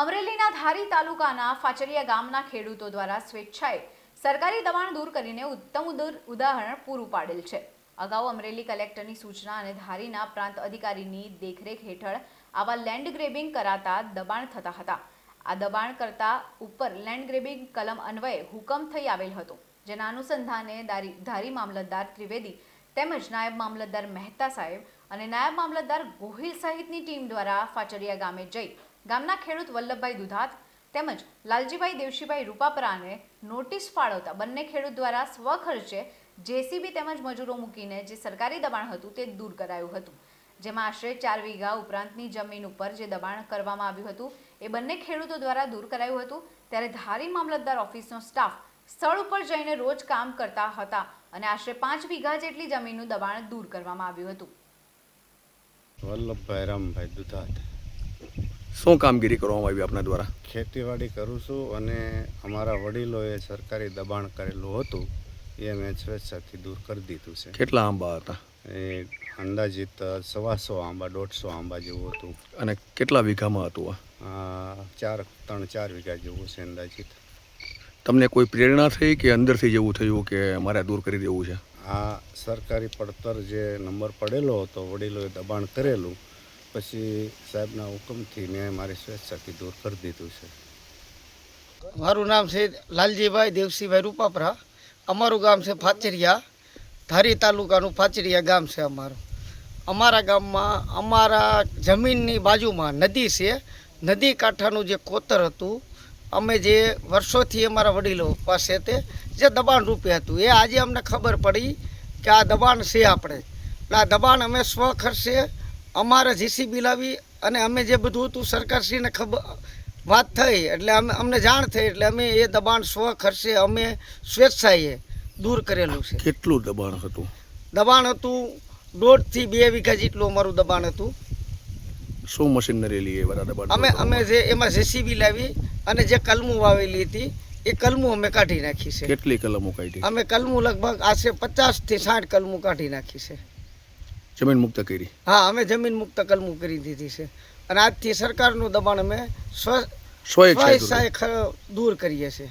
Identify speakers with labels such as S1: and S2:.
S1: અમરેલીના ધારી તાલુકાના ફાચરિયા ગામના ખેડૂતો દ્વારા સ્વેચ્છાએ સરકારી દબાણ દૂર કરીને ઉત્તમ ઉદાહરણ પૂરું પાડેલ છે. અગાઉ અમરેલી કલેક્ટરની સૂચના અને ધારીના પ્રાંત અધિકારીની દેખરેખ હેઠળ આવા લેન્ડ ગ્રેબિંગ કરાતા દબાણ થતા હતા. આ દબાણ કરતા ઉપર લેન્ડ ગ્રેબિંગ કલમ અન્વયે હુકમ થઈ આવેલ હતો. જેના અનુસંધાને ધારી મામલતદાર ત્રિવેદી તેમજ નાયબ મામલતદાર મહેતા સાહેબ અને નાયબ મામલતદાર ગોહિલ સહિતની ટીમ દ્વારા ફાચરિયા ગામે જઈ ગામના ખેડૂત વલ્લભભાઈ દુધાત તેમજ લાલજીભાઈ દેવશીભાઈ રૂપાપરાને નોટિસ ફાળવતા બંને ખેડૂત દ્વારા સ્વખર્ચે જેસીબી તેમજ મજૂરો મૂકીને જે સરકારી દબાણ હતું તે દૂર કરાયું હતું. જેમાં આશરે ચાર વીઘા ઉપરાંતની જમીન ઉપર જે દબાણ કરવામાં આવ્યું હતું એ બંને ખેડૂતો દ્વારા દૂર કરાયું હતું. ત્યારે ધારી મામલતદાર ઓફિસનો સ્ટાફ સ્થળ ઉપર જઈને રોજ કામ કરતા હતા અને આશરે પાંચ વીઘા જેટલી જમીનનું દબાણ દૂર કરવામાં આવ્યું હતું.
S2: વલ્લભભાઈ રામભાઈ દુધાત.
S3: શું કામગીરી કરવામાં આવી આપના દ્વારા?
S2: ખેતીવાડી કરું છું અને અમારા વડીલોએ સરકારી દબાણ કરેલું હતું એ મેં સ્વેચ્છાથી દૂર કરી દીધું છે.
S3: કેટલા આંબા હતા?
S2: એ અંદાજિત સવાસો આંબા દોઢસો આંબા જેવું હતું.
S3: અને કેટલા વીઘામાં હતું આ?
S2: આ ચાર ત્રણ ચાર વીઘા જેવું છે અંદાજિત.
S3: તમને કોઈ પ્રેરણા થઈ કે અંદરથી જેવું થયું કે મારે દૂર કરી દેવું છે?
S2: આ સરકારી પડતર જે નંબર પડેલો હતો વડીલોએ દબાણ કરેલું પછી સાહેબના હુકમથી મેં મારી સ્વેચ્છાથી દૂર કરી દીધું છે.
S4: મારું નામ છે લાલજીભાઈ દેવસીભાઈ રૂપાપરા. અમારું ગામ છે ફાચરિયા. ધારી તાલુકાનું ફાચરિયા ગામ છે અમારું. અમારા ગામમાં અમારા જમીનની બાજુમાં નદી છે. નદી કાંઠાનું જે કોતર હતું અમે જે વર્ષોથી અમારા વડીલો પાસે તે જે દબાણ રૂપે હતું એ આજે અમને ખબર પડી કે આ દબાણ છે આપણે. એટલે આ દબાણ અમે સ્વ ખર્ચે અમારે જીસીબી લાવી અને અમે જે બધું હતું સરકારશ્રીને ખબર વાત થઈ એટલે અમે અમને જાણ થઈ એટલે અમે એ દબાણ સ્વ ખર્ચે અમે સ્વેચ્છાએ દૂર કરેલું છે.
S3: કેટલું દબાણ હતું?
S4: દબાણ હતું દોઢથી બે વીઘા જેટલું અમારું દબાણ હતું.
S3: શું મશીનરી લઈએ બરાબર
S4: અમે અમે જે એમાં જેસીબી લાવી અને જે કલમું વાવેલી હતી એ કલમું અમે કાઢી નાખી છે.
S3: કેટલી કલમો કાઢી?
S4: અમે કલમું લગભગ આશરે પચાસથી સાઠ કલમું કાઢી નાખી છે.
S3: જમીન મુક્ત કરી?
S4: હા અમે જમીન મુક્ત કલમું કરી દીધી છે. અને આજથી સરકારનું દબાણ અમે સ્વ
S3: સ્વચ્છાએ દૂર
S4: દૂર કરીએ છીએ.